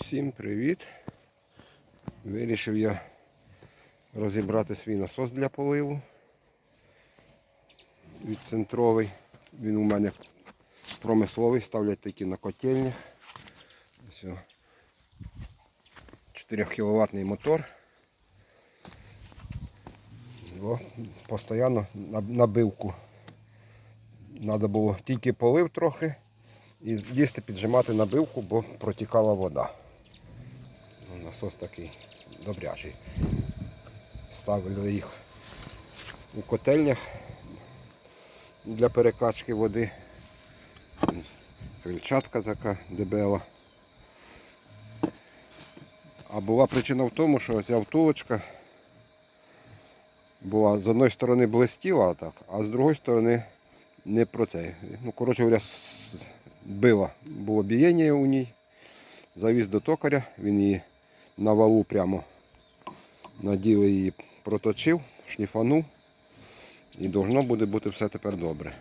Всім привіт! Вирішив я розібрати свій насос для поливу. Відцентровий. Він у мене промисловий, ставлять такі на котельнях. Ось. 4 кВт мотор. О, Постоянно набивку. Треба було тільки полив трохи і лізти піджимати набивку, бо протікала вода. Насос такий добрячий. Ставили їх у котельнях для перекачки води. Крильчатка така дебела. А була причина в тому, що ця втулочка була з одної сторони блистіла так, а з другої сторони не про це. Ну, коротше говоря, била. Було бієння у ній. Завіз до токаря, він її на валу прямо наділи її проточив, шліфанув. І должно буде бути все тепер добре.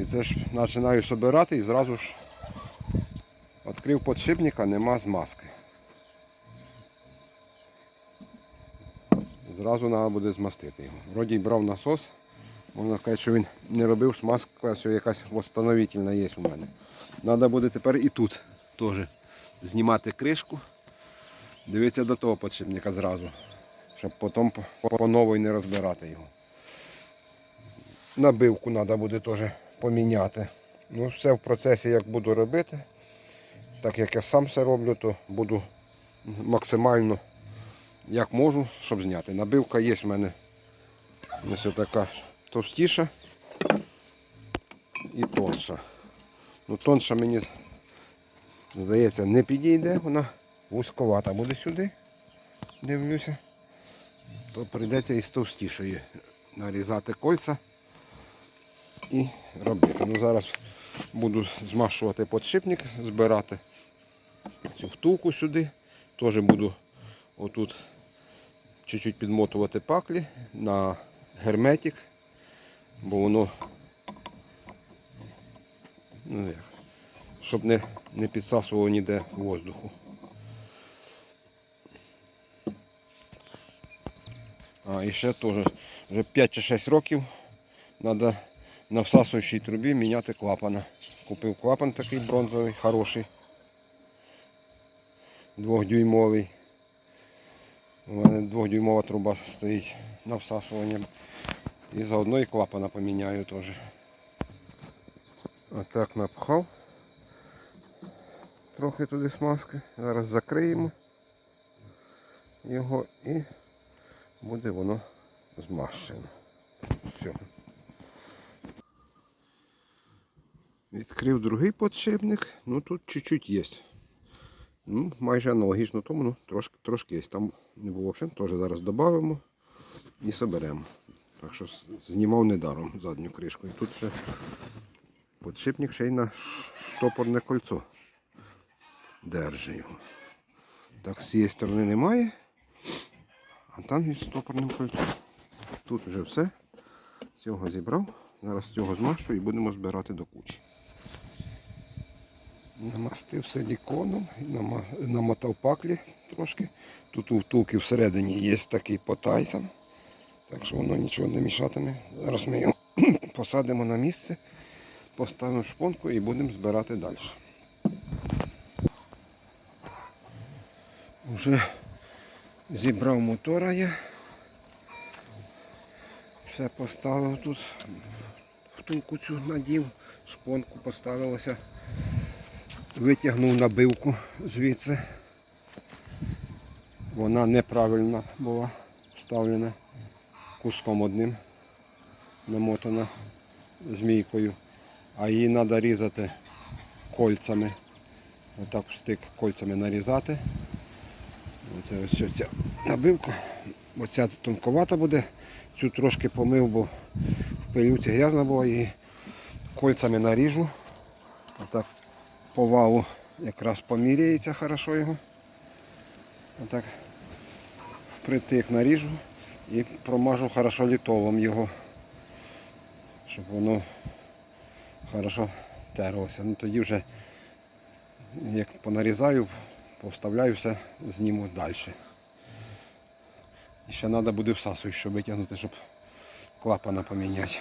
І це ж починаю собирати і зразу ж відкрив подшипника, нема змазки. Зразу треба буде змастити його. Вроді брав насос. Можна сказати, що він не робив смазка, що якась восстановительна є у мене. Треба буде тепер і тут теж знімати кришку. Дивитися до того подшипника зразу, щоб потім по, новій не розбирати його. Набивку треба буде теж поміняти. Ну, все в процесі як буду робити. Так як я сам все роблю, то буду максимально як можу, щоб зняти. Набивка є в мене ось така товстіша і тонша. Ну, тонша мені здається не підійде, вона вузьковата буде сюди. Дивлюся. То прийдеться із товстішої нарізати кольця і робити. Ну, зараз буду змашувати подшипник, збирати цю втулку сюди. Теж буду отут чуть-чуть підмотувати паклі на герметик, бо воно ну, як, щоб не, не підсасувало ніде воздуху. А, і ще теж вже 5 чи 6 років треба на всасуючій трубі міняти клапана. Купив клапан такий бронзовий, хороший, двохдюймовий. У мене двохдюймова труба стоїть на всасування. І заодно і клапана поміняю теж. Отак напхав. Трохи туди смазки. Зараз закриємо його і буде воно змащено. Все. Відкрив другий подшипник, ну тут чуть-чуть є. Ну, майже аналогічно тому, ну, трошки, трошки є. Там не було взагалі, теж зараз додамо і соберемо. Так що знімав недаром задню кришку. І тут ще подшипник ще й на штопорне кольцо. Держи його. Так, з цієї сторони немає, а там із штопорним кольцом. Тут вже все. Цього зібрав. Зараз цього змащу і будемо збирати до кучі. Намастив силіконом, намотав паклі трошки. Тут у втулки всередині є такий потай там. Так що воно нічого не мішатиме. Зараз ми його посадимо на місце, поставимо шпонку і будемо збирати далі. Вже зібрав мотора я. Все поставив тут. Втулку цю надів, шпонку поставилося. Витягнув набивку звідси. Вона неправильно була вставлена куском одним, намотана змійкою. А її треба різати кольцями. Отак стик кольцями нарізати. Оце ось ця набивка. Оця тонковата буде. Цю трошки помив, бо в пилюці грязна була і кольцями наріжу. Отак по валу якраз поміряється хорошо його. Отак впритик наріжу і промажу хорошо літолом його, щоб воно хорошо терлося. Ну тоді вже Як понарізаю, повставляю все, зніму далі. І ще треба буде всасуючу витягнути, щоб клапана поміняти.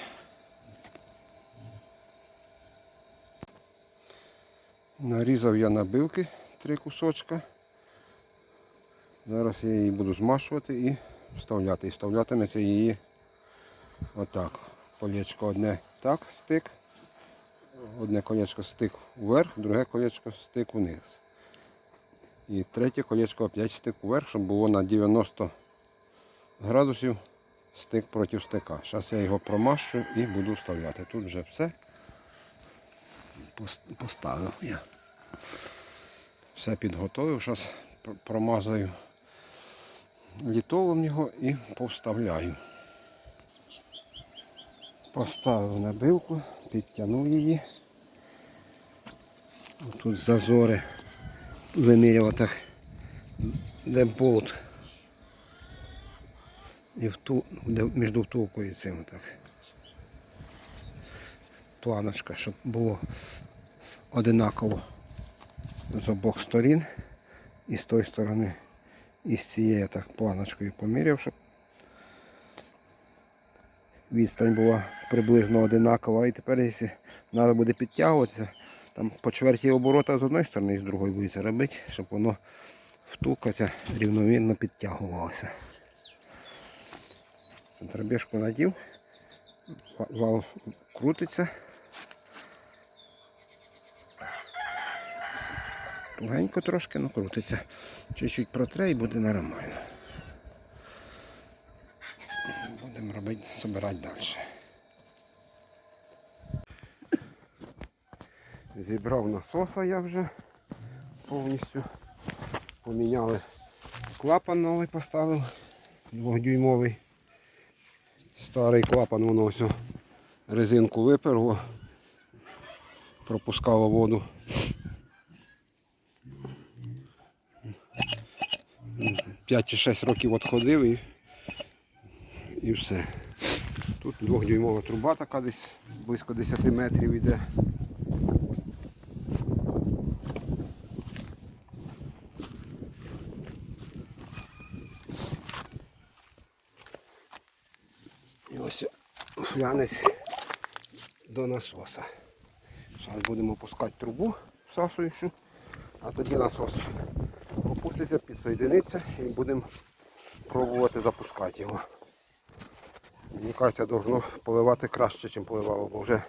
Нарізав я набивки три кусочка. Зараз я її буду змашувати і вставляти. І вставлятиметься її отак. Колечко одне так, стик. Одне колечко стик вверх, друге колечко стик вниз. І третє колечко опять стик вверх, щоб було на 90 градусів стик проти стика. Зараз я його промашу і буду вставляти. Тут вже все поставив я. Все підготовив. Зараз промазаю літолом його і повставляю. Поставив набивку, підтягнув її. Тут зазори де болт. І вту, між втулкою і цим так. Планочка, щоб було одинаково з обох сторін. І з тої сторони, і з цієї так планочкою поміряв, щоб відстань була приблизно одинакова. І тепер, якщо треба буде підтягуватися, там по чверті оборота з одної сторони і з другої буде це робити, щоб воно втулка ця рівномірно підтягувалася. Центробіжку надів, вал крутиться. Тугенько трошки, ну крутиться. Чуть-чуть протре і буде нормально. Будемо робити, збирати далі. Зібрав насоса я вже повністю. Поміняли клапан новий поставив, двохдюймовий. Старий клапан, воно все резинку виперло, пропускало воду. 5 чи 6 років відходив і, і все. Тут двохдюймова труба така десь близько 10 метрів йде. І ось флянець до насоса. Зараз будемо пускати трубу всасуючу, а тоді насос опуститься, підсоєдиниться і будемо пробувати запускати його. Мені кажеться, должно поливати краще, ніж поливало, бо вже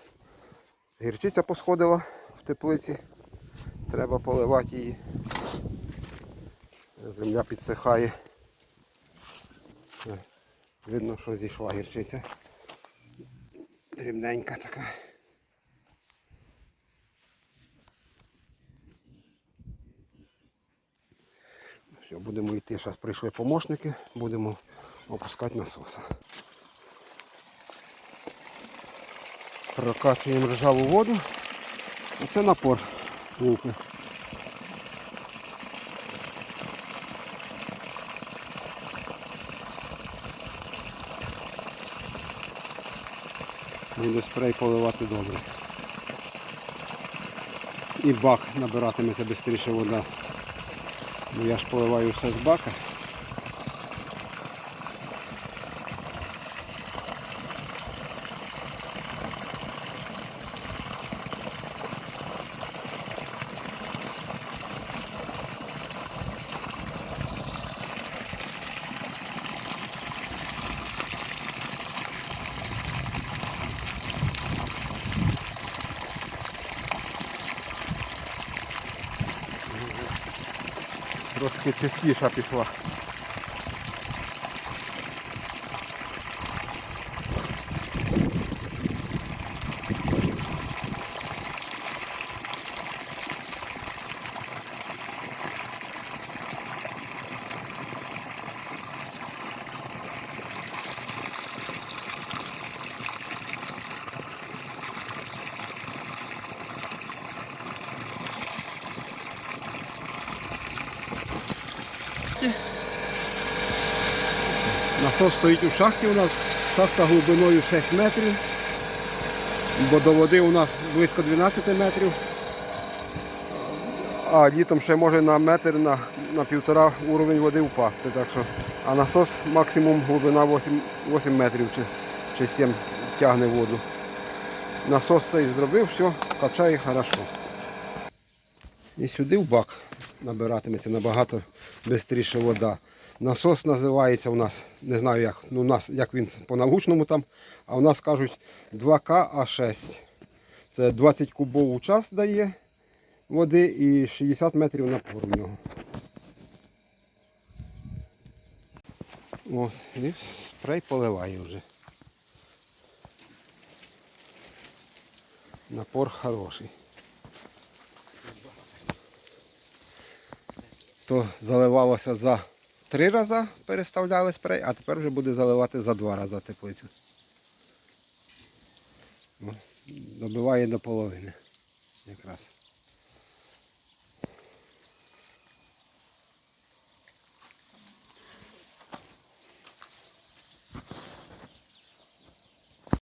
гірчиця посходила в теплиці. Треба поливати її. Земля підсихає. Видно, що зійшла гірчиця. Дрібненька така. Все, будемо йти. Зараз прийшли помощники, будемо опускати насоса. Прокачуємо ржаву воду. Оце напор лупи. Буде спрей поливати добре. І бак набиратиметься швидше вода. Бо я ж поливаю все з бака. Трошки частіша пішла. Насос стоїть у шахті у нас. Шахта глибиною 6 метрів. Бо до води у нас близько 12 метрів. а літом ще може на метр, на, на півтора уровень води впасти. Так що, а насос максимум глибина 8, 8 метрів чи, чи 7 тягне воду. Насос цей зробив, все, качає хорошо. І сюди в бак набиратиметься набагато швидше вода. Насос називається у нас, не знаю як, ну у нас, як він по-научному там, а у нас кажуть 2К-А6. Це 20 кубов у час дає води і 60 метрів напору в нього. От, і спрей поливає вже. Напор хороший. То заливалося за три рази, переставляли спрей, а тепер вже буде заливати за два рази теплицю. Добиває до половини якраз.